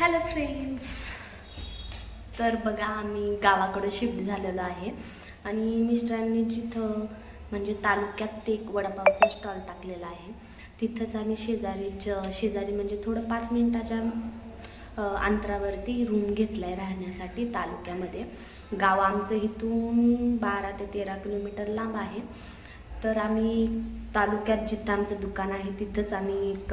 Hello friends तर बघा आम्ही गावाकडं शिफ्ट झालेलो आहे. आणि मिस्टरांनी जिथं म्हणजे तालुक्यात ते एक वडापावचा स्टॉल टाकलेला आहे. तिथंच आम्ही शेजारीच शेजारी म्हणजे थोडं पाच मिनटाच्या अंतरावरती रूम घेतला आहे राहण्यासाठी तालुक्यामध्ये. गाव आमचं इथून बारा ते तेरा किलोमीटर लांब आहे. तर आम्ही तालुक्यात जिथं आमचं दुकान आहे तिथंच आम्ही एक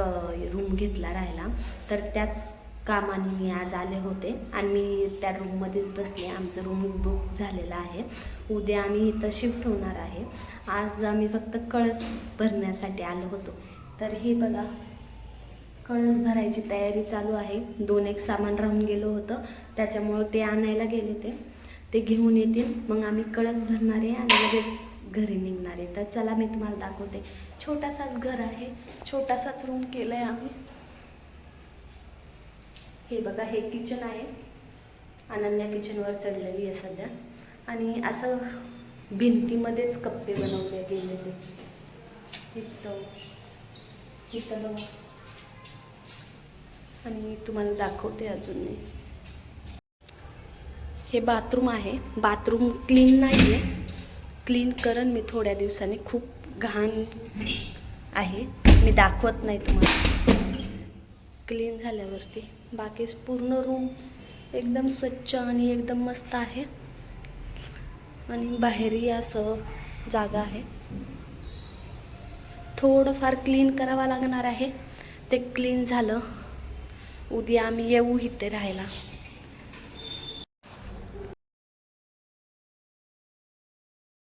रूम घेतला राहायला. तर त्याच कामाने मी आज आले होते आणि मी त्या रूममध्येच बसले. आमचं रूम बुक झालेलं आहे. उद्या आम्ही इथं शिफ्ट होणार आहे. आज आम्ही फक्त कळस भरण्यासाठी आलो होतो. तर हे बघा कळस भरायची तयारी चालू आहे. दोन एक सामान राहून गेलो होतं. त्याच्यामुळं ते आणायला गेले ते ते घेऊन येतील. मग आम्ही कळस भरणार आहे आणि लगेच घरी निघणार आहे. तर चला मी तुम्हाला दाखवते. छोटासाच घर आहे. छोटासाच रूम केला आहे आम्ही. हे बघा हे किचन आहे. अनन्या किचनवर चढलेली आहे सध्या. आणि असं भिंतीमध्येच कप्पे बनवले गेलेले. इथं इथं बघा. आणि तुम्हाला दाखवते अजून मी. हे बाथरूम आहे. बाथरूम क्लीन नाही आहे क्लीन करण मी थोड्या दिवसांनी. खूप घाण आहे. मी दाखवत नाही तुम्हाला. क्लीन झाल्यावरती. बाकी पूर्ण रूम एकदम स्वच्छ आणि एकदम मस्त आहे. आणि बाहेरही असं जागा आहे. थोडंफार क्लीन करावं लागणार आहे. ते क्लीन झालं. उद्या आम्ही येऊ इथे राहायला.